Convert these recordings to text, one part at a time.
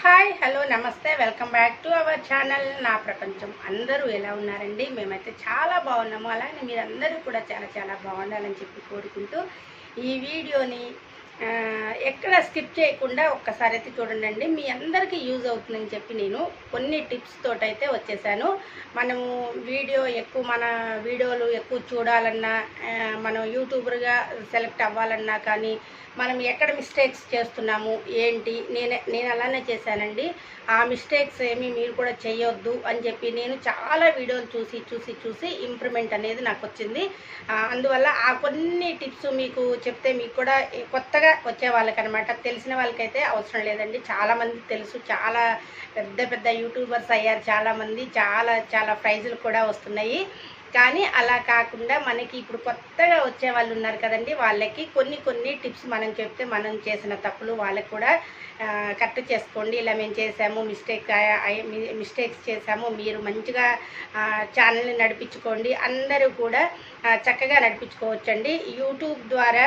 Hi hello నమస్తే welcome back to our channel. నా ప్రపంచం. అందరూ ఎలా ఉన్నారండి? మేమైతే చాలా బాగున్నాము. అలానే మీరందరూ కూడా చాలా చాలా బాగుండాలని చెప్పి కోరుకుంటూ ఈ వీడియోని ఎక్కడ స్కిప్ చేయకుండా ఒక్కసారి అయితే చూడండి మీ అందరికీ యూజ్ అవుతుందని చెప్పి నేను కొన్ని టిప్స్ తోటైతే వచ్చేసాను. మనము వీడియో ఎక్కువ మన వీడియోలు ఎక్కువ చూడాలన్నా మనం యూట్యూబర్గా సెలెక్ట్ అవ్వాలన్నా కానీ మనం ఎక్కడ మిస్టేక్స్ చేస్తున్నాము ఏంటి నేను నేను అలానే చేశానండి. ఆ మిస్టేక్స్ ఏమి మీరు కూడా చేయొద్దు అని చెప్పి నేను చాలా వీడియోలు చూసి చూసి చూసి ఇంప్రూవ్మెంట్ అనేది నాకు వచ్చింది. అందువల్ల ఆ కొన్ని టిప్స్ మీకు చెప్తే మీకు కూడా కొత్తగా వచ్చే వాళ్ళకనమాట. తెలిసిన వాళ్ళకైతే అవసరం లేదండి. చాలామంది తెలుసు. చాలా పెద్ద పెద్ద యూట్యూబర్స్ అయ్యారు. చాలామంది చాలా చాలా ప్రైజులు కూడా వస్తున్నాయి. కానీ అలా కాకుండా మనకి ఇప్పుడు కొత్తగా వచ్చే వాళ్ళు ఉన్నారు కదండి వాళ్ళకి కొన్ని కొన్ని టిప్స్ మనం చెప్తే మనం చేసిన తప్పులు వాళ్ళకి కూడా కరెక్ట్ చేసుకోండి. ఇలా మేము చేసాము మిస్టేక్ మిస్టేక్స్ చేసాము మీరు మంచిగా ఛానల్ని నడిపించుకోండి. అందరూ కూడా చక్కగా నడిపించుకోవచ్చండి. యూట్యూబ్ ద్వారా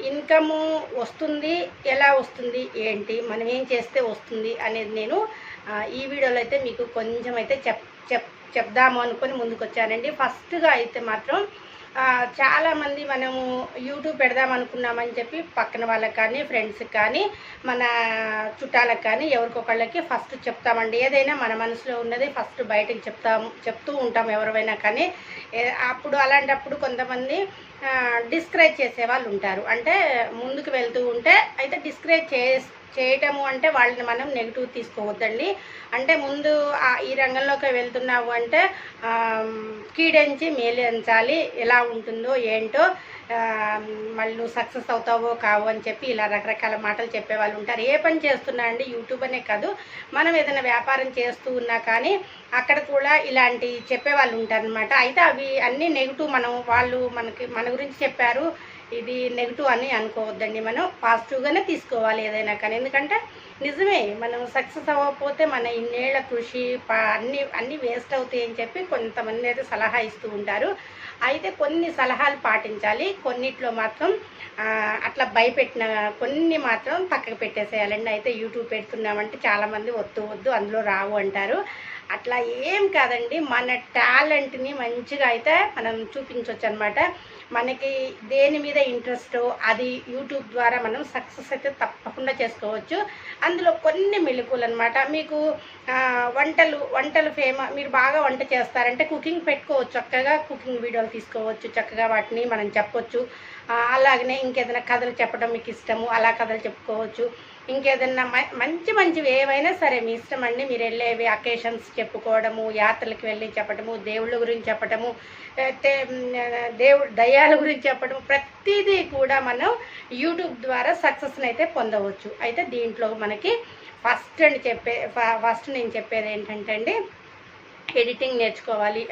ఇన్కము వస్తుంది ఎలా వస్తుంది ఏంటి మనం ఏం చేస్తే వస్తుంది అనేది నేను ఈ వీడియోలో అయితే మీకు కొంచెం అయితే చెప్ చెప్ చెప్దాము అనుకొని ముందుకు వచ్చానండి ఫస్ట్గా అయితే మాత్రం చాలామంది మనము యూట్యూబ్ పెడదాం అనుకున్నామని చెప్పి పక్కన వాళ్ళకి కానీ ఫ్రెండ్స్కి కానీ మన చుట్టాలకు కానీ ఎవరికొకళ్ళకి ఫస్ట్ చెప్తామండి. ఏదైనా మన మనసులో ఉన్నది ఫస్ట్ బయటకు చెప్తాము చెప్తూ ఉంటాం ఎవరైనా కానీ. అప్పుడు అలాంటప్పుడు కొంతమంది డిస్కరేజ్ చేసే వాళ్ళు ఉంటారు. అంటే ముందుకు వెళ్తూ ఉంటే అయితే డిస్కరేజ్ చేస్తే చేయటము అంటే వాళ్ళని మనం నెగిటివ్ తీసుకోవద్దండి. అంటే ముందు ఈ రంగంలోకి వెళ్తున్నావు అంటే కీడంచి మేలించాలి ఎలా ఉంటుందో ఏంటో మళ్ళీ నువ్వు సక్సెస్ అవుతావో కావు అని చెప్పి ఇలా రకరకాల మాటలు చెప్పేవాళ్ళు ఉంటారు. ఏ పని చేస్తున్నా అండి యూట్యూబ్ అనే కాదు. మనం ఏదైనా వ్యాపారం చేస్తూ ఉన్నా కానీ అక్కడ కూడా ఇలాంటి చెప్పే వాళ్ళు ఉంటారనమాట అయితే అవి అన్నీ నెగిటివ్ మనం వాళ్ళు మనకి మన గురించి చెప్పారు. ఇది నెగిటివ్ అని అనుకోవద్దండి. మనం పాజిటివ్గానే తీసుకోవాలి ఏదైనా కానీ. ఎందుకంటే నిజమే మనం సక్సెస్ అవ్వకపోతే మన ఇన్నేళ్ళ కృషి ప- అన్ని అన్నీ వేస్ట్ అవుతాయి అని చెప్పి కొంతమంది అయితే సలహా ఇస్తూ ఉంటారు. అయితే కొన్ని సలహాలు పాటించాలి. కొన్నిట్లో మాత్రం అట్లా భయపెట్టిన కొన్ని మాత్రం పక్కకు పెట్టేసేయాలండి. అయితే యూట్యూబ్ పెడుతున్నామంటే చాలామంది వద్దు వద్దు అందులో రావు అంటారు. అట్లా ఏం కాదండి మన టాలెంట్ని మంచిగా అయితే మనం చూపించవచ్చు అనమాట మనకి దేని మీద ఇంట్రెస్ట్ అది యూట్యూబ్ ద్వారా మనం సక్సెస్ అయితే తప్పకుండా చేసుకోవచ్చు. అందులో కొన్ని మెలకులు అనమాట మీకు వంటలు వంటలు ఫేమ మీరు బాగా వంట చేస్తారంటే కుకింగ్ పెట్టుకోవచ్చు. చక్కగా కుకింగ్ వీడియోలు తీసుకోవచ్చు. చక్కగా వాటిని మనం చెప్పొచ్చు. అలాగనే ఇంకేదైనా కథలు చెప్పడం మీకు ఇష్టము అలా కథలు చెప్పుకోవచ్చు. ఇంకేదన్నా మ- మంచి మంచివి ఏవైనా సరే మీ ఇష్టం అండి. మీరు వెళ్ళేవి అకేషన్స్ చెప్పుకోవడము యాత్రలకు వెళ్ళి చెప్పడము దేవుళ్ళ గురించి చెప్పటము దేవుడు దయ్యాల గురించి చెప్పడము ప్రతిదీ కూడా మనం యూట్యూబ్ ద్వారా సక్సెస్ని అయితే పొందవచ్చు. అయితే దీంట్లో మనకి ఫస్ట్ అండ్ చెప్పే ఫ- ఫస్ట్ నేను చెప్పేది ఏంటంటే అండి ఎడిటింగ్ నేర్చుకోవాలి.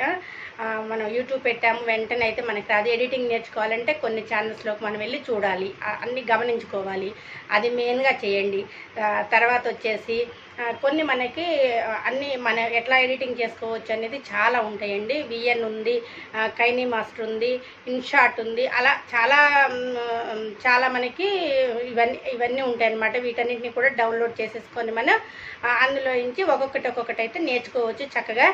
మనం యూట్యూబ్ పెట్టాము వెంటనే అయితే మనకి అది ఎడిటింగ్ నేర్చుకోవాలంటే కొన్ని ఛానల్స్లోకి మనం వెళ్ళి చూడాలి. అన్నీ గమనించుకోవాలి. అది మెయిన్గా చేయండి. తర్వాత వచ్చేసి కొన్ని మనకి అన్నీ మన ఎట్లా ఎడిటింగ్ చేసుకోవచ్చు అనేది చాలా ఉంటాయండి. విఎన్ ఉంది కైనీ మాస్టర్ ఉంది ఇన్షాట్ ఉంది అలా చాలా చాలా మనకి ఇవన్నీ ఇవన్నీ ఉంటాయి అన్నమాట వీటన్నిటిని కూడా డౌన్లోడ్ చేసేసుకొని మనం అందులో నుంచి ఒక్కొక్కటి ఒక్కొక్కటి అయితే నేర్చుకోవచ్చు చక్కగా.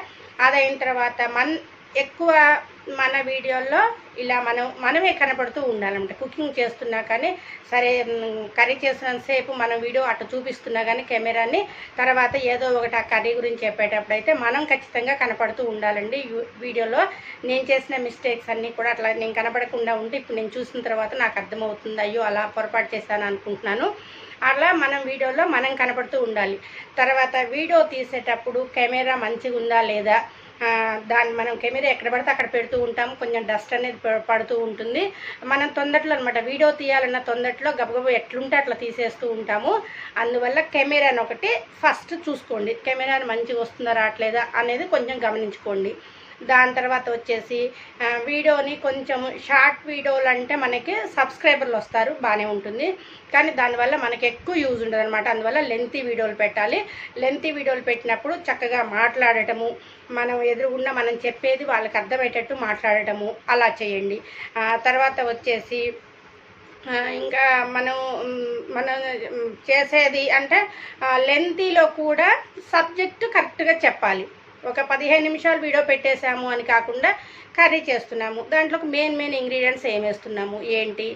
అదైన తర్వాత మన్ ఎక్కువ మన వీడియోల్లో ఇలా మనం మనమే కనపడుతూ ఉండాలన్నమాట. కుకింగ్ చేస్తున్నా కానీ సరే కర్రీ చేసినంతసేపు మనం వీడియో అటు చూపిస్తున్నా కానీ కెమెరాని తర్వాత ఏదో ఒకటి ఆ కర్రీ గురించి చెప్పేటప్పుడు అయితే మనం ఖచ్చితంగా కనపడుతూ ఉండాలండి. యూ- వీడియోలో నేను చేసిన మిస్టేక్స్ అన్నీ కూడా అట్లా నేను కనపడకుండా ఉంటే ఇప్పుడు నేను చూసిన తర్వాత నాకు అర్థమవుతుంది అయ్యో అలా పొరపాటు చేశాను అనుకుంటున్నాను. అలా మనం వీడియోలో మనం కనపడుతూ ఉండాలి. తర్వాత వీడియో తీసేటప్పుడు కెమెరా మంచిగా ఉందా లేదా దాన్ని మనం కెమెరా ఎక్కడ పడితే అక్కడ పెడుతూ ఉంటాము. కొంచెం డస్ట్ అనేది పడుతూ ఉంటుంది. మనం తొందరలో అనమాట వీడియో తీయాలన్న తొందరలో గబగబ ఎట్లుంటే అట్లా తీసేస్తూ ఉంటాము. అందువల్ల కెమెరాని ఒకటి ఫస్ట్ చూసుకోండి. కెమెరాని మంచిగా వస్తుందా రావట్లేదా అనేది కొంచెం గమనించుకోండి. దాని తర్వాత వచ్చేసి వీడియోని కొంచెం షార్ట్ వీడియోలు అంటే మనకి సబ్స్క్రైబర్లు వస్తారు బాగానే ఉంటుంది. కానీ దానివల్ల మనకి ఎక్కువ యూజ్ ఉండదు అనమాట అందువల్ల లెంతీ వీడియోలు పెట్టాలి. లెంతీ వీడియోలు పెట్టినప్పుడు చక్కగా మాట్లాడటము మనం ఎదురుగుండా మనం చెప్పేది వాళ్ళకి అర్థమయ్యేటట్టు మాట్లాడటము అలా చేయండి. తర్వాత వచ్చేసి ఇంకా మనం మనం చేసేది అంటే లెంతీలో కూడా సబ్జెక్ట్ కరెక్ట్గా చెప్పాలి. ఒక పదిహేను నిమిషాలు వీడియో పెట్టేశాము అని కాకుండా కర్రీ చేస్తున్నాము. దాంట్లోకి మెయిన్ మెయిన్ ఇంగ్రీడియంట్స్ ఏం వేస్తున్నాము? ఏంటి?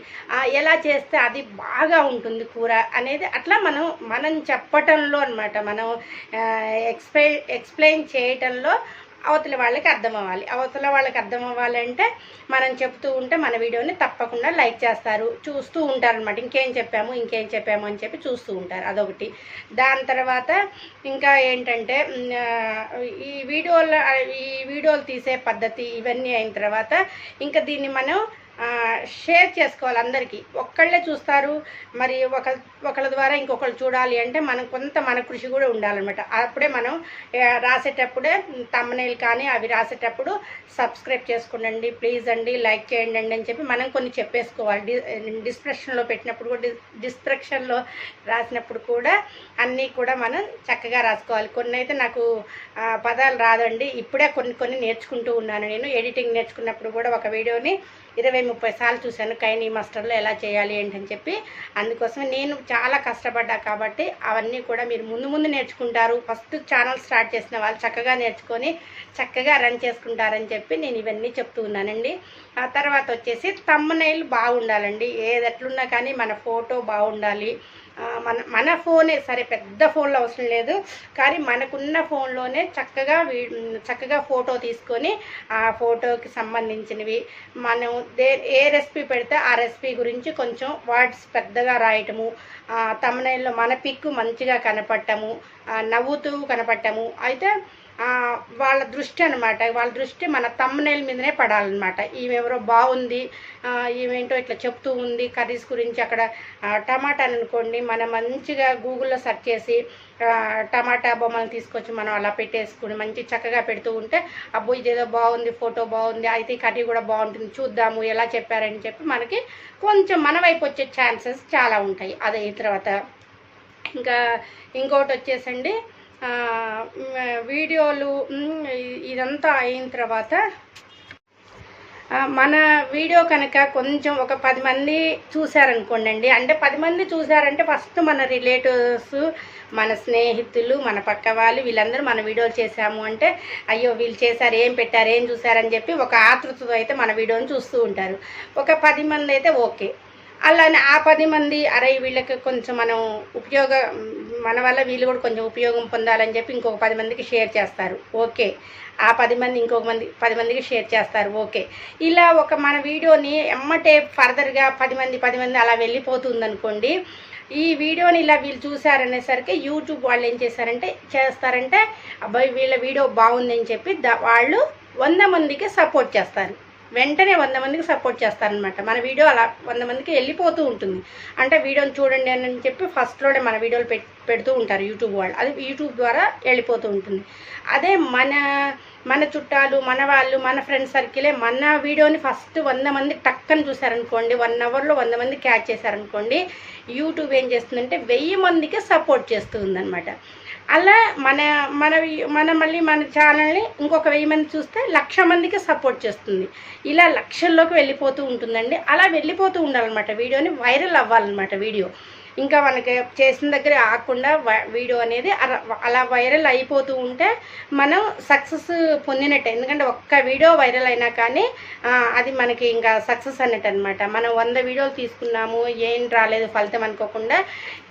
ఎలా చేస్తే అది బాగా ఉంటుంది కూర అనేది అట్లా మనం మనం చెప్పటంలో అనమాట మనం ఎక్స్ప్లెయిన్ ఎక్స్ప్లెయిన్ చేయటంలో అవతల వాళ్ళకి అర్థం అవ్వాలి అవతల వాళ్ళకి అర్థం అవ్వాలంటే మనం చెప్తూ ఉంటే మన వీడియోని తప్పకుండా లైక్ చేస్తారు. చూస్తూ ఉంటారు అనమాట ఇంకేం చెప్పాము ఇంకేం చెప్పాము అని చెప్పి చూస్తూ ఉంటారు. అదొకటి. దాని తర్వాత ఇంకా ఏంటంటే ఈ వీడియోలు ఈ వీడియోలు తీసే పద్ధతి ఇవన్నీ అయిన తర్వాత ఇంకా దీన్ని మనం షేర్ చేసుకోవాలి అందరికీ. ఒక్కళ్ళే చూస్తారు మరి ఒక ఒకళ్ళ ద్వారా ఇంకొకళ్ళు చూడాలి అంటే మనం కొంత మన కృషి కూడా ఉండాలన్నమాట. అప్పుడే మనం రాసేటప్పుడే తమ్మనేలు కానీ అవి రాసేటప్పుడు సబ్స్క్రైబ్ చేసుకోండి ప్లీజ్ అండి లైక్ చేయండి అని చెప్పి మనం కొన్ని చెప్పేసుకోవాలి. డి డిస్క్రిప్షన్లో పెట్టినప్పుడు కూడా డిస్క్రిప్షన్లో రాసినప్పుడు కూడా అన్నీ కూడా మనం చక్కగా రాసుకోవాలి. కొన్ని అయితే నాకు పదాలు రాదండి. ఇప్పుడే కొన్ని కొన్ని నేర్చుకుంటూ ఉన్నాను నేను. ఎడిటింగ్ నేర్చుకున్నప్పుడు కూడా ఒక వీడియోని ఇరవై ముప్పై సార్లు చూశాను కైనీ మాస్టర్లో ఎలా చేయాలి ఏంటని చెప్పి. అందుకోసం నేను చాలా కష్టపడ్డా కాబట్టి అవన్నీ కూడా మీరు ముందు ముందు నేర్చుకుంటారు. ఫస్ట్ ఛానల్ స్టార్ట్ చేసిన వాళ్ళు చక్కగా నేర్చుకొని చక్కగా రన్ చేసుకుంటారని చెప్పి నేను ఇవన్నీ చెప్తూ ఉన్నానండి. ఆ తర్వాత వచ్చేసి తమ్మునైల్ బాగుండాలండి. ఏది ఎట్లున్నా కానీ మన ఫోటో బాగుండాలి. మన మన ఫోనే సరే పెద్ద ఫోన్లో అవసరం లేదు కానీ మనకున్న ఫోన్లోనే చక్కగా చక్కగా ఫోటో తీసుకొని ఆ ఫోటోకి సంబంధించినవి మనం దే ఏ రెసిపీ పెడితే ఆ రెసిపీ గురించి కొంచెం వర్డ్స్ పెద్దగా రాయటము తమిళలో మన పిక్కు మంచిగా కనపడటము నవ్వుతూ కనపడటము అయితే వాళ్ళ దృష్టి అనమాట వాళ్ళ దృష్టి మన తమ్మనేల మీదనే పడాలన్నమాట. ఈమెవరో బాగుంది ఈమెంటో ఇట్లా చెప్తూ ఉంది కర్రీస్ గురించి అక్కడ టమాటాని టమాటా అని అనుకోండి మనం మంచిగా గూగుల్లో సెర్చ్ చేసి టమాటా బొమ్మలు తీసుకొచ్చి మనం అలా పెట్టేసుకుని మంచి చక్కగా పెడుతూ ఉంటే అబ్బో ఇదేదో బాగుంది ఫోటో బాగుంది అయితే కర్రీ కూడా బాగుంటుంది చూద్దాము ఎలా చెప్పారని చెప్పి మనకి కొంచెం మన వైపు వచ్చే ఛాన్సెస్ చాలా ఉంటాయి. అదే తర్వాత ఇంకా ఇంకోటి వచ్చేసండి వీడియోలు ఇదంతా అయిన తర్వాత మన వీడియో కనుక కొంచెం ఒక పది మంది చూశారనుకోండి అంటే పది మంది చూశారంటే ఫస్ట్ మన రిలేటివ్స్ మన స్నేహితులు మన పక్క వాళ్ళు వీళ్ళందరూ మన వీడియోలు చేశాము అంటే అయ్యో వీళ్ళు చేశారు ఏం పెట్టారు ఏం చూశారని చెప్పి ఒక ఆతృతతో అయితే మన వీడియోని చూస్తూ ఉంటారు. ఒక పది మంది అయితే ఓకే. అలానే ఆ పది మంది అరే వీళ్ళకి కొంచెం మనం ఉపయోగ మన వల్ల వీళ్ళు కూడా కొంచెం ఉపయోగం పొందాలని చెప్పి ఇంకొక పది మందికి షేర్ చేస్తారు. ఓకే. ఆ పది మంది ఇంకొక మంది పది మందికి షేర్ చేస్తారు. ఓకే. ఇలా ఒక మన వీడియోని ఎమ్మటే ఫర్దర్గా పది మంది పది మంది అలా వెళ్ళిపోతుంది అనుకోండి ఈ వీడియోని ఇలా వీళ్ళు చూసారనేసరికి యూట్యూబ్ వాళ్ళు ఏం చేశారంటే చేస్తారంటే అబ్బాయి వీళ్ళ వీడియో బాగుందని చెప్పి వాళ్ళు వంద మందికి సపోర్ట్ చేస్తారు. వెంటనే వంద మందికి సపోర్ట్ చేస్తారనమాట మన వీడియో అలా వంద మందికి వెళ్ళిపోతూ ఉంటుంది. అంటే వీడియోని చూడండి అని చెప్పి ఫస్ట్లోనే మన వీడియోలు పెడుతూ ఉంటారు యూట్యూబ్ వాళ్ళు. అది యూట్యూబ్ ద్వారా వెళ్ళిపోతూ ఉంటుంది. అదే మన మన చుట్టాలు మన వాళ్ళు మన ఫ్రెండ్ సర్కిలే మన వీడియోని ఫస్ట్ వంద మంది టక్కని చూసారనుకోండి వన్ అవర్లో వంద మంది క్యాచ్ చేశారనుకోండి యూట్యూబ్ ఏం చేస్తుందంటే వెయ్యి మందికి సపోర్ట్ చేస్తూ ఉందన్నమాట. అలా మన మన మన మళ్ళీ మన ఛానల్ని ఇంకొక వెయ్యి మంది చూస్తే లక్ష మందికి సపోర్ట్ చేస్తుంది. ఇలా లక్షల్లోకి వెళ్ళిపోతూ ఉంటుందండి. అలా వెళ్ళిపోతూ ఉండాలన్నమాట. వీడియోని వైరల్ అవ్వాలన్నమాట వీడియో. ఇంకా మనకి చేసిన దగ్గర ఆకుండా వ- వీడియో అనేది అలా వైరల్ అయిపోతూ ఉంటే మనం సక్సెస్ పొందినట్టే. ఎందుకంటే ఒక్క వీడియో వైరల్ అయినా కానీ అది మనకి ఇంకా సక్సెస్ అన్నట్టు అనమాట మనం వంద వీడియోలు తీసుకున్నాము ఏం రాలేదు ఫలితం అనుకోకుండా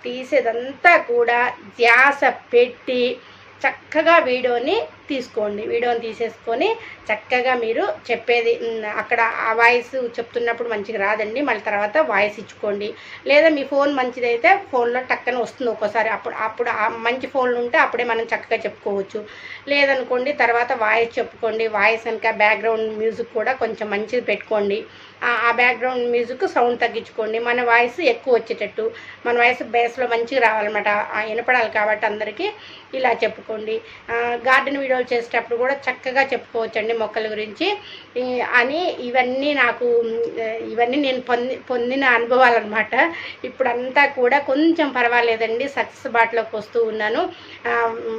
తీసేదంతా కూడా ధ్యాస పెట్టి చక్కగా వీడియోని తీసుకోండి. వీడియోని తీసేసుకొని చక్కగా మీరు చెప్పేది అక్కడ ఆ వాయిస్ చెప్తున్నప్పుడు మంచిగా రాదండి. మళ్ళీ తర్వాత వాయిస్ ఇచ్చుకోండి. లేదా మీ ఫోన్ మంచిదైతే ఫోన్లో టక్కన వస్తుంది ఒక్కోసారి. అప్పుడు అప్పుడు మంచి ఫోన్లు ఉంటే అప్పుడే మనం చక్కగా చెప్పుకోవచ్చు. లేదనుకోండి తర్వాత వాయిస్ చెప్పుకోండి. వాయిస్ కనుక బ్యాక్గ్రౌండ్ మ్యూజిక్ కూడా కొంచెం మంచిది పెట్టుకోండి. ఆ- బ్యాక్గ్రౌండ్ మ్యూజిక్ సౌండ్ తగ్గించుకోండి. మన వాయిస్ ఎక్కువ వచ్చేటట్టు. మన వాయిస్ బేస్లో మంచిగా రావాలన్నమాట. వినపడాలి కాబట్టి అందరికీ ఇలా చెప్పుకోండి. గార్డెన్ వీడియో వీడియోలు చేసేటప్పుడు కూడా చక్కగా చెప్పుకోవచ్చండి మొక్కల గురించి. అని ఇవన్నీ నాకు ఇవన్నీ నేను పొంది పొందిన అనుభవాలు అనమాట ఇప్పుడంతా కూడా కొంచెం పర్వాలేదండి సక్సెస్ బాటలోకి వస్తూ ఉన్నాను.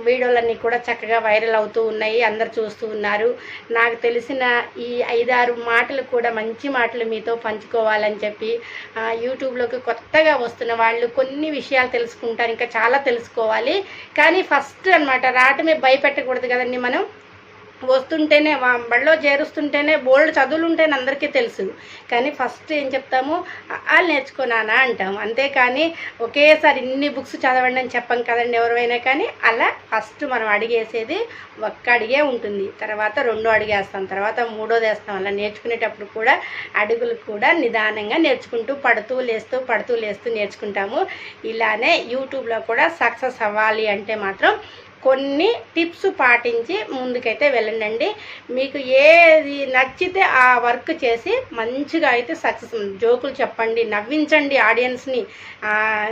వీడియోలన్నీ కూడా చక్కగా వైరల్ అవుతూ ఉన్నాయి అందరు చూస్తూ ఉన్నారు. నాకు తెలిసిన ఈ ఐదారు మాటలు కూడా మంచి మాటలు మీతో పంచుకోవాలని చెప్పి యూట్యూబ్లోకి కొత్తగా వస్తున్న వాళ్ళు కొన్ని విషయాలు తెలుసుకుంటారు ఇంకా చాలా తెలుసుకోవాలి. కానీ ఫస్ట్ అన్నమాట రావటమే భయపెట్టకూడదు కదండి. మనం వస్తుంటేనే బడిలో చేరుస్తుంటేనే బోల్డ్ చదువులు ఉంటేనే అందరికీ తెలుసు. కానీ ఫస్ట్ ఏం చెప్తాము? వాళ్ళు నేర్చుకున్నానా? అంటాము అంతేకాని ఒకేసారి ఇన్ని బుక్స్ చదవండి అని చెప్పం కదండి ఎవరైనా కానీ అలా ఫస్ట్ మనం అడిగేసేది ఒక్క అడిగే ఉంటుంది. తర్వాత రెండో అడిగేస్తాం తర్వాత మూడోది వేస్తాం అలా నేర్చుకునేటప్పుడు కూడా అడుగులు కూడా నిదానంగా నేర్చుకుంటూ పడుతూ లేస్తూ పడుతూ లేస్తూ నేర్చుకుంటాము. ఇలానే యూట్యూబ్లో కూడా సక్సెస్ అవ్వాలి అంటే మాత్రం కొన్ని టిప్స్ పాటించి ముందుకైతే వెళ్ళండి మీకు ఏది నచ్చితే ఆ వర్క్ చేసి మంచిగా అయితే సక్సెస్ జోకులు చెప్పండి నవ్వించండి ఆడియన్స్ని.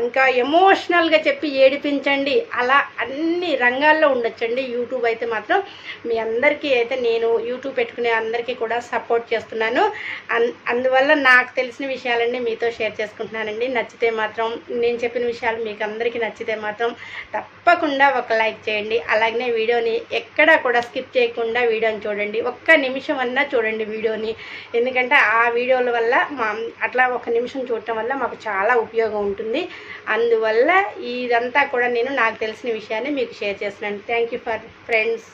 ఇంకా ఎమోషనల్గా చెప్పి ఏడిపించండి. అలా అన్ని రంగాల్లో ఉండొచ్చండి. యూట్యూబ్ అయితే మాత్రం మీ అందరికీ అయితే నేను యూట్యూబ్ పెట్టుకునే అందరికీ కూడా సపోర్ట్ చేస్తున్నాను. అన్ అందువల్ల నాకు తెలిసిన విషయాలన్నీ మీతో షేర్ చేసుకుంటున్నానండి. నచ్చితే మాత్రం నేను చెప్పిన విషయాలు మీకు అందరికీ నచ్చితే మాత్రం తప్పకుండా ఒక లైక్ చేయండి. అలాగనే వీడియోని ఎక్కడా కూడా స్కిప్ చేయకుండా వీడియోని చూడండి. ఒక్క నిమిషం అన్నా చూడండి వీడియోని. ఎందుకంటే ఆ వీడియోల వల్ల మా అట్లా ఒక నిమిషం చూడటం వల్ల మాకు చాలా ఉపయోగం ఉంటుంది. అందువల్ల ఇదంతా కూడా నేను నాకు తెలిసిన విషయాన్ని మీకు షేర్ చేస్తున్నాను. Thank you for friends